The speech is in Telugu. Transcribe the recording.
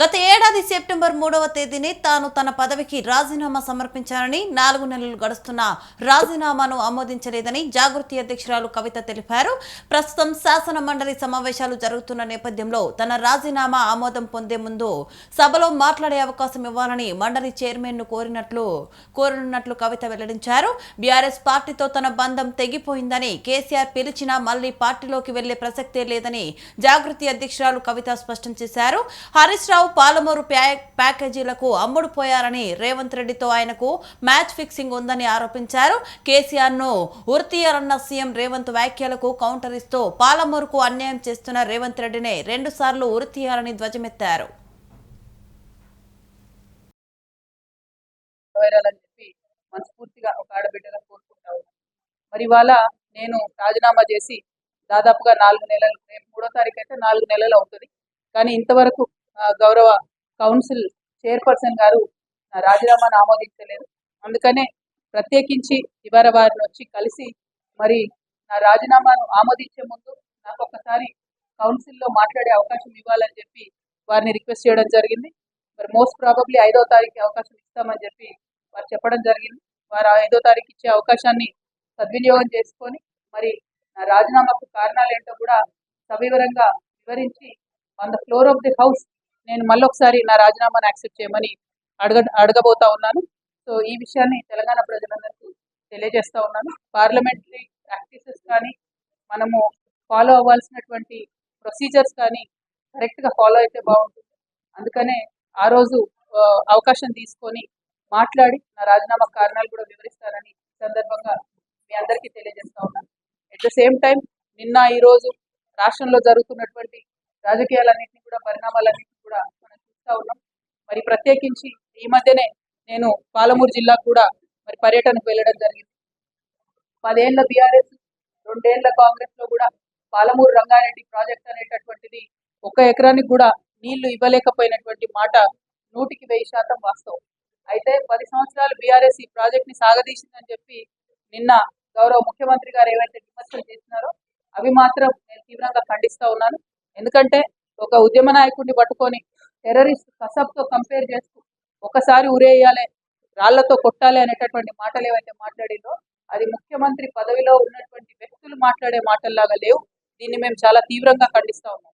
గత ఏడాది సెప్టెంబర్ మూడవ తేదీనే తాను తన పదవికి రాజీనామా సమర్పించానని నాలుగు నెలలు గడుస్తున్న రాజీనామాను ఆమోదించలేదని జాగృతి అధ్యక్షురాలు కవిత తెలిపారు. ప్రస్తుతం శాసన మండలి సమావేశాలు జరుగుతున్న నేపథ్యంలో తన రాజీనామా ఆమోదం పొందే ముందు సభలో మాట్లాడే అవకాశం ఇవ్వాలని మండలి చైర్మన్ను కోరినట్లు కోరనున్నట్లు కవిత వెల్లడించారు. బీఆర్ఎస్ పార్టీతో తన బంధం తెగిపోయిందని కేసీఆర్ పిలిచినా మళ్ళీ పార్టీలోకి వెళ్ళే ప్రసక్తే లేదని జాగృతి అధ్యక్షురాలు కవిత స్పష్టం చేశారు. హరీష్ రావు పాలమూరు ప్యాకేజీలకు అమ్ముడుపోయారని రేవంత్ రెడ్డితో ఆయనకు మ్యాచ్ ఫిక్సింగ్ ఉందని ఆరోపించారు. కేసీఆర్ను ఉరితీయాలన్న సీఎం రేవంత్ వ్యాఖ్యలకు కౌంటర్ ఇస్తూ పాలమూరుకు అన్యాయం చేస్తున్న రేవంత్ రెడ్డిని రెండు సార్లు ఉరితీయాలని ధ్వజమెత్తారు. మనస్ఫూర్తిగా ఒక ఆడబిడ్డగా కోరుకుంటా మరి ఇవాళ నేను రాజీనామా చేసి దాదాపుగా నాలుగు నెలలు రేపు మూడో తారీఖు అయితే నాలుగు నెలలు అవుతుంది. కానీ ఇంతవరకు గౌరవ కౌన్సిల్ చైర్పర్సన్ గారు రాజీనామాను ఆమోదించలేదు అందుకనే ప్రత్యేకించి ఇవాళ వారిని వచ్చి కలిసి మరి నా రాజీనామాను ఆమోదించే ముందు నాకు ఒకసారి కౌన్సిల్లో మాట్లాడే అవకాశం ఇవ్వాలని చెప్పి వారిని రిక్వెస్ట్ చేయడం జరిగింది. మరి మోస్ట్ ప్రాబబ్లీ ఐదో తారీఖు అవకాశం ఇస్తామని చెప్పి వారు చెప్పడం జరిగింది. వారు ఐదో తారీఖు ఇచ్చే అవకాశాన్ని సద్వినియోగం చేసుకొని మరి నా రాజీనామాకు కారణాలు ఏంటో కూడా సవివరంగా వివరించి on the floor of the house నేను మళ్ళొకసారి నా రాజీనామాను యాక్సెప్ట్ చేయమని అడగ అడగబోతా ఉన్నాను. సో ఈ విషయాన్ని తెలంగాణ ప్రజలందరికీ తెలియజేస్తూ ఉన్నాను. పార్లమెంటరీ ప్రాక్టీసెస్ కానీ మనము ఫాలో అవ్వాల్సినటువంటి ప్రొసీజర్స్ కానీ కరెక్ట్గా ఫాలో అయితే బాగుంటుంది. అందుకనే ఆ రోజు అవకాశం తీసుకొని మాట్లాడి నా రాజీనామా కారణాలు కూడా వివరిస్తానని సందర్భంగా మీ అందరికీ తెలియజేస్తా ఉన్నాను. ఎట్ ద సేమ్ టైం నిన్న ఈరోజు రాష్ట్రంలో జరుగుతున్నటువంటి రాజకీయాలన్నింటినీ కూడా పరిణామాలన్నింటినీ కూడా మనం చూస్తా ఉన్నాం మరి ప్రత్యేకించి ఈ మధ్యనే నేను పాలమూరు జిల్లా కూడా మరి పర్యటనకు వెళ్ళడం జరిగింది. పదేళ్ళ బీఆర్ఎస్ రెండేళ్ళ కాంగ్రెస్లో కూడా పాలమూరు రంగారెడ్డి ప్రాజెక్ట్ అనేటటువంటిది ఒక ఎకరానికి కూడా నీళ్ళు ఇవ్వలేకపోయినటువంటి మాట నూటికి వెయ్యి శాతం వాస్తవం. అయితే పది సంవత్సరాలు బీఆర్ఎస్ ఈ ప్రాజెక్ట్ని సాగదీసిందని చెప్పి నిన్న గౌరవ ముఖ్యమంత్రి గారు ఏవైతే విమర్శలు చేసినారో అవి మాత్రం నేను తీవ్రంగా ఖండిస్తా ఉన్నాను. ఎందుకంటే ఒక ఉద్యమ నాయకుడిని పట్టుకొని టెర్రరిస్ట్ కసబ్తో కంపేర్ చేస్తూ ఒకసారి ఉరేయాలి రాళ్ళతో కొట్టాలి అనేటటువంటి మాటలు ఏవైతే మాట్లాడిందో అది ముఖ్యమంత్రి పదవిలో ఉన్నటువంటి వ్యక్తులు మాట్లాడే మాటల్లాగా లేవు. దీన్ని మేము చాలా తీవ్రంగా ఖండిస్తా ఉన్నాం.